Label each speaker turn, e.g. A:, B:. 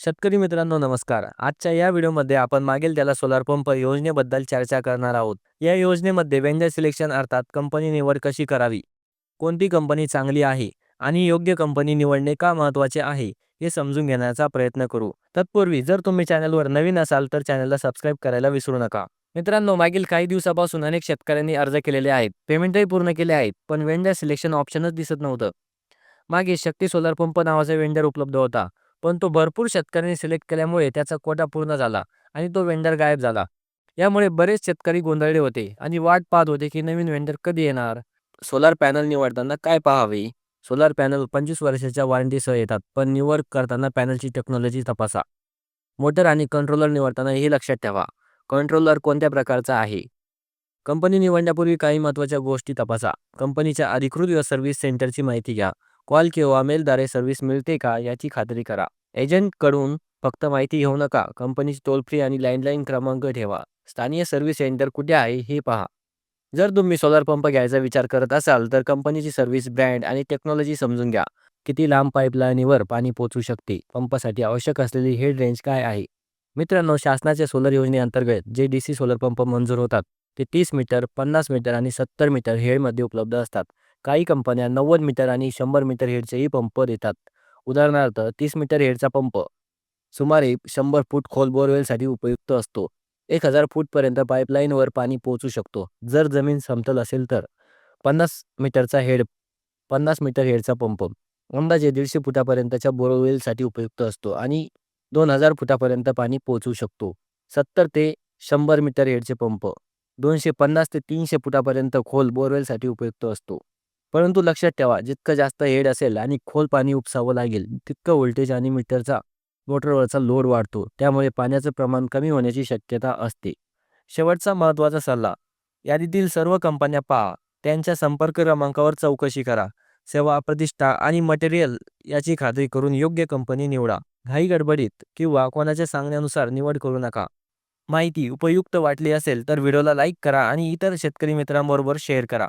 A: शेतकरी मित्रांनो नमस्कार. आजच्या या व्हिडिओमध्ये आपण मागील त्याला सोलार पंप योजनेबद्दल चर्चा करणार आहोत. या योजनेमध्ये वेंडर सिलेक्शन अर्थात कंपनी निवड कशी करावी? कोणती कंपनी चांगली आहे? आणि योग्य कंपनी निवडणे का महत्त्वाचे आहे? हे समजून घेण्याचा प्रयत्न करू. तत्पूर्वी जर तुम्ही चॅनलवर नवीन असाल तर चॅनलला सबस्क्राईब करायला विसरू नका. मित्रांनो मागील काही दिवसापासून अनेक शेतकऱ्यांनी अर्ज केलेले आहेत. पेमेंटही पूर्ण केले आहेत पण वेंडर सिलेक्शन ऑप्शनच दिसत नव्हतं. मागे शक्ती सोलार पंप नावाचा वेंडर उपलब्ध होता. पण तो भरपूर शेतकऱ्यांनी सिलेक्ट केल्यामुळे त्याचा कोटा पूर्ण झाला आणि तो वेंडर गायब झाला. यामुळे बरेच शेतकरी गोंधळले होते आणि वाट पाहत होते की नवीन वेंडर कधी येणार? सोलार पॅनल निवडताना काय पाहावे? सोलार पॅनल पंचवीस वर्षाच्या वॉरंटीसह येतात पण निवड करताना पॅनलची टेक्नॉलॉजी तपासा. मोटर आणि कंट्रोलर निवडताना हे लक्षात ठेवा. कंट्रोलर कोणत्या प्रकारचा आहे? कंपनी निवडण्यापूर्वी काही महत्त्वाच्या गोष्टी तपासा. कंपनीच्या अधिकृत सर्व्हिस सेंटरची माहिती घ्या. कॉल किंवा मेलद्वारे सर्व्हिस मिळते का याची खात्री करा. एजंटकडून फक्त माहिती घेऊ नका. कंपनीची टोल फ्री आणि लँडलाईन क्रमांक ठेवा. स्थानीय सर्व्हिस सेंटर कुठे आहे हे पहा. जर तुम्ही सोलार पंप घ्यायचा विचार करत असाल तर कंपनीची सर्व्हिस ब्रँड आणि टेक्नॉलॉजी समजून घ्या. किती लांब पाईपलाईनवर पाणी पोचू शकते? पंपासाठी आवश्यक असलेली हेड रेंज काय आहे? मित्रांनो शासनाच्या सोलर योजनेअंतर्गत जे डी सी सोलर पंप मंजूर होतात ते तीस मीटर पन्नास मीटर आणि सत्तर मीटर हेडमध्ये उपलब्ध असतात. काही कंपन्या नव्वद मीटर आणि शंभर मीटर हेडचेही पंप देतात. उदाहरणार्थ तीस मीटर हेडचा पंप सुमारे शंभर फूट खोल बोरवेलसाठी उपयुक्त असतो. एक हजार फूटपर्यंत पाईपलाईनवर पाणी पोहोचू शकतो. जर जमीन समतल असेल तर. पन्नास मीटरचा हेड पन्नास मीटर हेडचा पंप अंदाजे दीडशे फुटापर्यंतच्या बोरवेलसाठी उपयुक्त असतो आणि दोन हजार फुटापर्यंत पाणी पोहोचू शकतो. सत्तर ते शंभर मीटर हेडचे पंप दोनशे पन्नास ते तीनशे फुटापर्यंत खोल बोरवेलसाठी उपयुक्त असतो. परंतु लक्षात ठेवा जितकं जास्त हेड असेल आणि खोल पाणी उपसावं लागेल तितकं व्होल्टेज आणि मीटरचा मोटरवरचा लोड वाढतो. त्यामुळे पाण्याचं प्रमाण कमी होण्याची शक्यता असते. शेवटचा महत्त्वाचा सल्ला यादीतील सर्व कंपन्या पहा. त्यांच्या संपर्क क्रमांकावर चौकशी करा. सेवा प्रतिष्ठा आणि मटेरियल याची खात्री करून योग्य कंपनी निवडा. घाई गडबडीत किंवा कोणाच्या सांगण्यानुसार निवड करू नका. माहिती उपयुक्त वाटली असेल तर व्हिडिओला लाईक करा आणि इतर शेतकरी मित्रांबरोबर शेअर करा.